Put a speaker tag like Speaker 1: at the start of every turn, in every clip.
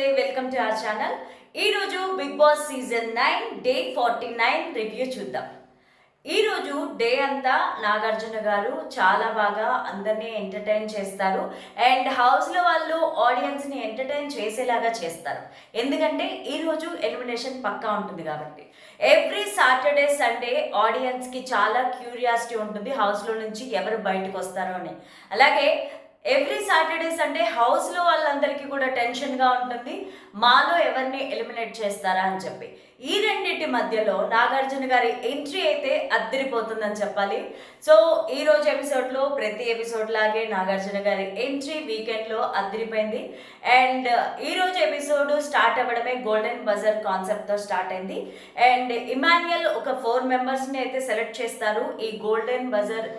Speaker 1: నమస్తే welcome to our channel ఈరోజు Big Boss season nine day forty nine review చూద్దాం. ఈరోజు డే అంతా నాగార్జున గారు చాలా బాగా అందరినీ ఎంటర్టైన్ చేస్తారు. అండ్ హౌస్లో వాళ్ళు ఆడియన్స్ని ఎంటర్టైన్ చేసేలాగా చేస్తారు. ఎందుకంటే ఈరోజు ఎలిమినేషన్ పక్కా ఉంటుంది కాబట్టి. ఎవ్రీ సాటర్డే సండే ఆడియన్స్కి చాలా క్యూరియాసిటీ ఉంటుంది. హౌస్లో నుంచి ఎవరు బయటకు వస్తారో అని. అలాగే ఎవ్రీ సాటర్డే సండే హౌస్లో వాళ్ళందరికీ కూడా టెన్షన్గా ఉంటుంది. మాలో ఎవరిని ఎలిమినేట్ చేస్తారా అని చెప్పి. ఈ రెండింటి మధ్యలో నాగార్జున గారి ఎంట్రీ అయితే అద్దరిపోతుందని చెప్పాలి. సో ఈ రోజు ఎపిసోడ్లో ప్రతి ఎపిసోడ్ లాగే నాగార్జున గారి ఎంట్రీ వీకెండ్లో అద్దరిపోయింది. అండ్ ఈ రోజు ఎపిసోడ్ స్టార్ట్ అవ్వడమే గోల్డెన్ బజర్ కాన్సెప్ట్తో స్టార్ట్ అయింది. అండ్ ఇమాన్యుయల్ ఒక ఫోర్ మెంబర్స్ని అయితే సెలెక్ట్ చేస్తారు. ఈ గోల్డెన్ బజర్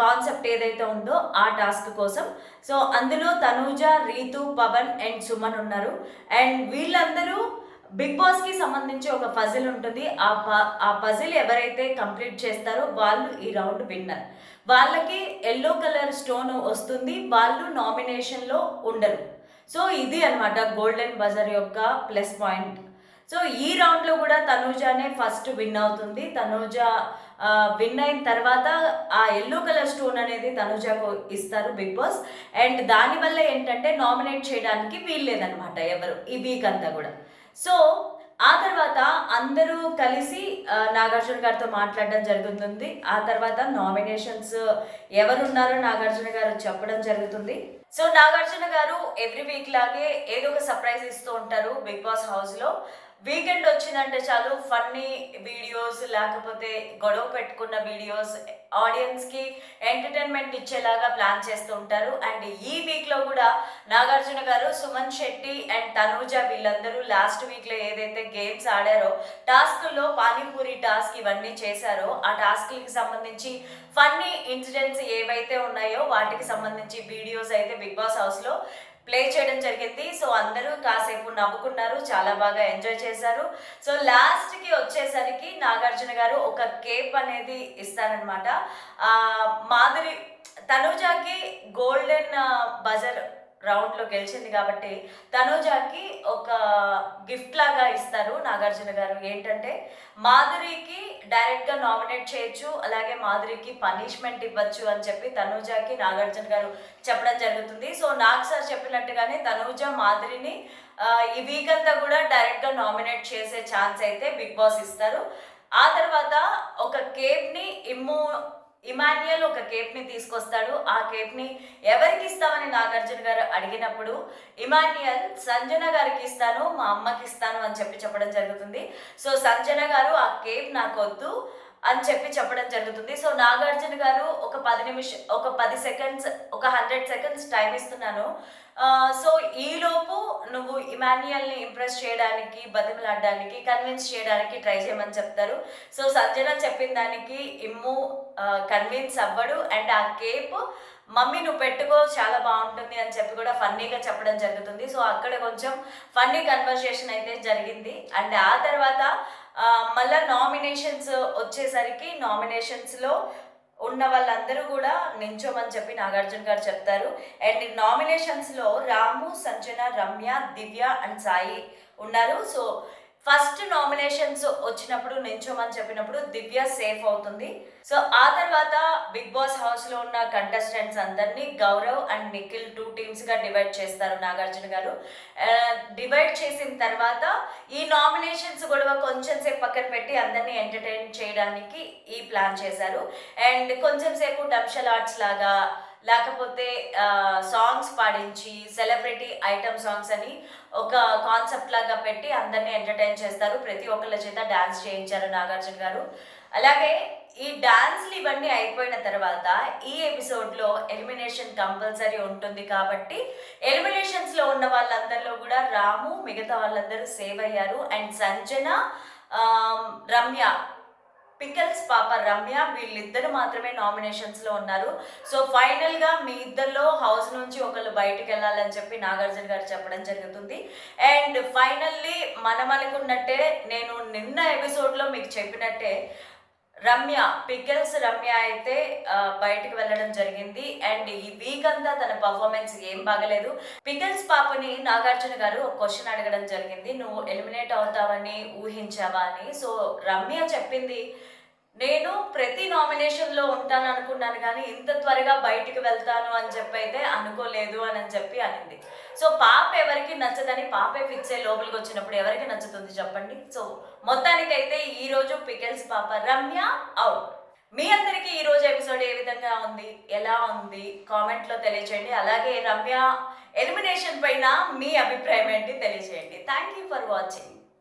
Speaker 1: కాన్సెప్ట్ ఏదైతే ఉందో ఆ టాస్క్ కోసం. సో అందులో తనూజ రీతు పవన్ అండ్ సుమన్ ఉన్నారు. అండ్ వీళ్ళందరూ బిగ్ బాస్కి సంబంధించి ఒక పజిల్ ఉంటుంది. ఆ ప ఆ పజిల్ ఎవరైతే కంప్లీట్ చేస్తారో వాళ్ళు ఈ రౌండ్ విన్నర్ వాళ్ళకి ఎల్లో కలర్ స్టోన్ వస్తుంది. వాళ్ళు నామినేషన్లో ఉండరు. సో ఇది అనమాట గోల్డెన్ బజర్ యొక్క ప్లస్ పాయింట్ సో ఈ రౌండ్లో కూడా తనూజానే ఫస్ట్ విన్ అవుతుంది. తనూజ విన్ అయిన తర్వాత ఆ ఎల్లో కలర్ స్టోన్ అనేది తనుజాకు ఇస్తారు బిగ్ బాస్. అండ్ దానివల్ల ఏంటంటే నామినేట్ చేయడానికి వీల్లేదనమాట ఎవరు ఈ వీక్ అంతా కూడా. సో ఆ తర్వాత అందరూ కలిసి నాగార్జున గారితో మాట్లాడడం జరుగుతుంది. ఆ తర్వాత నామినేషన్స్ ఎవరున్నారో నాగార్జున గారు చెప్పడం జరుగుతుంది. సో నాగార్జున గారు ఎవ్రీ వీక్ లాగే ఏదో ఒక సర్ప్రైజ్ ఇస్తూ ఉంటారు బిగ్ బాస్ హౌస్లో వీకెండ్ వచ్చిందంటే చాలు ఫన్నీ వీడియోస్ లేకపోతే గొడవ పెట్టుకున్న వీడియోస్ ఆడియన్స్కి ఎంటర్టైన్మెంట్ ఇచ్చేలాగా ప్లాన్ చేస్తూ ఉంటారు. అండ్ ఈ వీక్లో కూడా నాగార్జున గారు సుమన్ శెట్టి అండ్ తనూజ వీళ్ళందరూ లాస్ట్ వీక్లో ఏదైతే గేమ్స్ ఆడారో టాస్క్లో పానీపూరి టాస్క్ ఇవన్నీ చేశారో ఆ టాస్క్లకి సంబంధించి ఫన్నీ ఇన్సిడెంట్స్ ఏవైతే ఉన్నాయో వాటికి సంబంధించి వీడియోస్ అయితే బిగ్ బాస్ హౌస్లో ప్లే చేయడం జరిగింది. సో అందరూ కాసేపు నవ్వుకున్నారు. చాలా బాగా ఎంజాయ్ చేశారు. సో లాస్ట్కి వచ్చేసరికి నాగార్జున గారు ఒక కేప్ అనేది ఇస్తారనమాట మాధురి తనుజాకి గోల్డెన్ బజర్ రౌండ్లో గెలిచింది కాబట్టి తనుజాకి ఒక గిఫ్ట్ లాగా ఇస్తారు నాగార్జున గారు. ఏంటంటే మాధురికి డైరెక్ట్గా నామినేట్ చేయొచ్చు అలాగే మాధురికి పనిష్మెంట్ ఇవ్వచ్చు అని చెప్పి తనూజాకి నాగార్జున గారు చెప్పడం జరుగుతుంది. సో నాగ్ సార్ చెప్పినట్టుగానే తనూజ మాధురిని ఈ వీక్ అంతా కూడా డైరెక్ట్గా నామినేట్ చేసే ఛాన్స్ అయితే బిగ్ బాస్ ఇస్తారు. ఆ తర్వాత ఒక కేక్ని ఇమ్ము ఇమాన్యుయల్ ఒక కేప్ని తీసుకొస్తాడు. ఆ కేప్ని ఎవరికి ఇస్తామని నాగార్జున గారు అడిగినప్పుడు ఇమాన్యుయల్ సంజన గారికి ఇస్తాను మా అమ్మకి ఇస్తాను అని చెప్పి చెప్పడం జరుగుతుంది. సో సంజన గారు ఆ కేప్ నాకు వద్దు అని చెప్పి చెప్పడం జరుగుతుంది. సో నాగార్జున గారు ఒక పది నిమిషం ఒక పది సెకండ్స్ ఒక హండ్రెడ్ సెకండ్స్ టైం ఇస్తున్నాను. సో ఈలోపు నువ్వు ఇమాన్యుయల్ని ఇంప్రెస్ చేయడానికి బతిమలాడడానికి కన్విన్స్ చేయడానికి ట్రై చేయమని చెప్తారు. సో సంజన చెప్పిన దానికి ఇమ్ము కన్విన్స్ అవ్వడు. అండ్ ఆ కేప్ మమ్మీ నువ్వు పెట్టుకో చాలా బాగుంటుంది అని చెప్పి కూడా ఫన్నీగా చెప్పడం జరుగుతుంది. సో అక్కడ కొంచెం ఫన్నీ కన్వర్సేషన్ అయితే జరిగింది. అండ్ ఆ తర్వాత మళ్ళా నామినేషన్స్ వచ్చేసరికి నామినేషన్స్లో ఉన్న వాళ్ళందరూ కూడా నించోమని చెప్పి నాగార్జున గారు చెప్తారు. అండ్ నామినేషన్స్లో రాము సంజన రమ్య దివ్య అండ్ సాయి ఉన్నారు. సో ఫస్ట్ నామినేషన్స్ వచ్చినప్పుడు నించోమని చెప్పినప్పుడు దివ్య సేఫ్ అవుతుంది. సో ఆ తర్వాత బిగ్ బాస్ హౌస్లో ఉన్న కంటెస్టెంట్స్ అందరినీ గౌరవ్ అండ్ నిఖిల్ టూ టీమ్స్గా డివైడ్ చేస్తారు నాగార్జున గారు. డివైడ్ చేసిన తర్వాత ఈ నామినేషన్స్ గొడవ కొంచెం సేపు పక్కన పెట్టి అందరినీ ఎంటర్టైన్ చేయడానికి ఈ ప్లాన్ చేశారు. అండ్ కొంచెం సేపు డంషల్ ఆర్ట్స్ లాగా లేకపోతే సాంగ్స్ పాడించి సెలబ్రిటీ ఐటమ్ సాంగ్స్ అని ఒక కాన్సెప్ట్ లాగా పెట్టి అందరినీ ఎంటర్టైన్ చేస్తారు. ప్రతి ఒక్కళ్ళ చేత డాన్స్ చేయించారు నాగార్జున గారు. అలాగే ఈ డాన్స్లు ఇవన్నీ అయిపోయిన తర్వాత ఈ ఎపిసోడ్లో ఎలిమినేషన్ కంపల్సరీ ఉంటుంది కాబట్టి ఎలిమినేషన్స్లో ఉన్న వాళ్ళందరిలో కూడా రాము మిగతా వాళ్ళందరూ సేవ్ అయ్యారు. అండ్ సంజన రమ్య పికల్స్ పాప రమ్య వీళ్ళిద్దరు మాత్రమే నామినేషన్స్లో ఉన్నారు. సో ఫైనల్గా మీ ఇద్దరిలో హౌస్ నుంచి ఒకళ్ళు బయటికి వెళ్ళాలని చెప్పి నాగార్జున గారు చెప్పడం జరుగుతుంది. అండ్ ఫైనల్లీ మనం అనుకున్నట్టే నేను నిన్న ఎపిసోడ్లో మీకు చెప్పినట్టే రమ్య పికిల్స్ రమ్య అయితే బయటకు వెళ్ళడం జరిగింది. అండ్ ఈ వీక్ అంతా తన పర్ఫార్మెన్స్ ఏం బాగలేదు. పికిల్స్ పాపని నాగార్జున గారు ఒక క్వశ్చన్ అడగడం జరిగింది. నువ్వు ఎలిమినేట్ అవుతావని ఊహించావా అని. సో రమ్య చెప్పింది నేను ప్రతి నామినేషన్లో ఉంటాను అనుకున్నాను కానీ ఇంత త్వరగా బయటికి వెళ్తాను అని చెప్పి అయితే అనుకోలేదు అని అని చెప్పి అనింది. సో పాప ఎవరికి నచ్చదని పాపే ఫిక్స్ అయ్యి లోపలికి వచ్చినప్పుడు ఎవరికి నచ్చుతుంది చెప్పండి? సో మొత్తానికైతే ఈ రోజు పికెల్స్ పాప రమ్య అవుట్ మీ అందరికీ ఈ రోజు ఎపిసోడ్ ఏ విధంగా ఉంది? ఎలా ఉంది? కామెంట్లో తెలియచేయండి. అలాగే రమ్య ఎలిమినేషన్ పైన మీ అభిప్రాయం ఏంటి? తెలియచేయండి. Thank you for watching